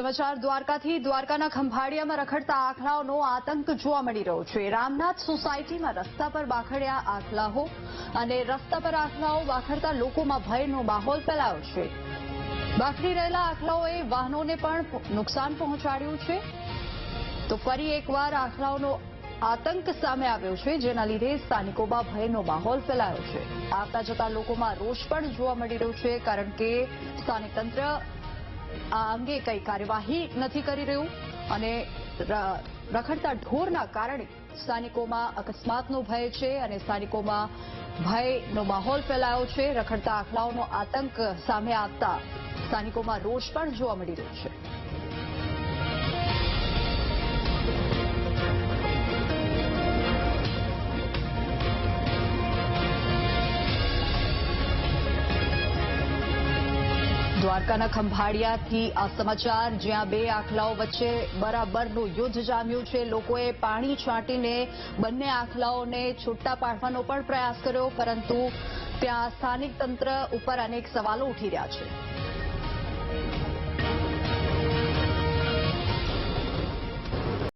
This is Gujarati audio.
સમાચાર દ્વારકાથી. દ્વારકાના ખંભાળિયામાં રખડતા આખલાઓનો આતંક જોવા મળી રહ્યો છે. રામનાથ સોસાયટીમાં રસ્તા પર બાખડ્યા આખલાઓ અને રસ્તા પર આખલાઓ બાખડતા લોકોમાં ભયનો માહોલ ફેલાયો છે. બાખડી રહેલા આખલાઓએ વાહનોને પણ નુકસાન પહોંચાડ્યું છે. તો ફરી એકવાર આખલાઓનો આતંક સામે આવ્યો છે, જેના લીધે સ્થાનિકોમાં ભયનો માહોલ ફેલાયો છે. આવતા જતા લોકોમાં રોષ પણ જોવા મળી રહ્યો છે, કારણ કે સ્થાનિક તંત્ર આ અંગે કઈ કાર્યવાહી નથી કરી રહ્યું અને રખડતા ઢોરના કારણે સ્થાનિકોમાં અકસ્માતનો ભય છે અને સ્થાનિકોમાં ભયનો માહોલ ફેલાયો છે. રખડતા આખલાઓનો આતંક સામે આવતા સ્થાનિકોમાં રોષ પણ જોવા મળી રહ્યો છે. દ્વારકાના ખંભાળિયાથી આ સમાચાર, જ્યાં બે આખલાઓ વચ્ચે બરાબરનું યુદ્ધ જામ્યું છે, લોકોએ પાણી છાંટીને બંને આખલાઓને છૂટા પાડવાનો પણ પ્રયાસ કર્યો, પરંતુ ત્યાં સ્થાનિક તંત્ર ઉપર અનેક સવાલો ઉઠી રહ્યા છે.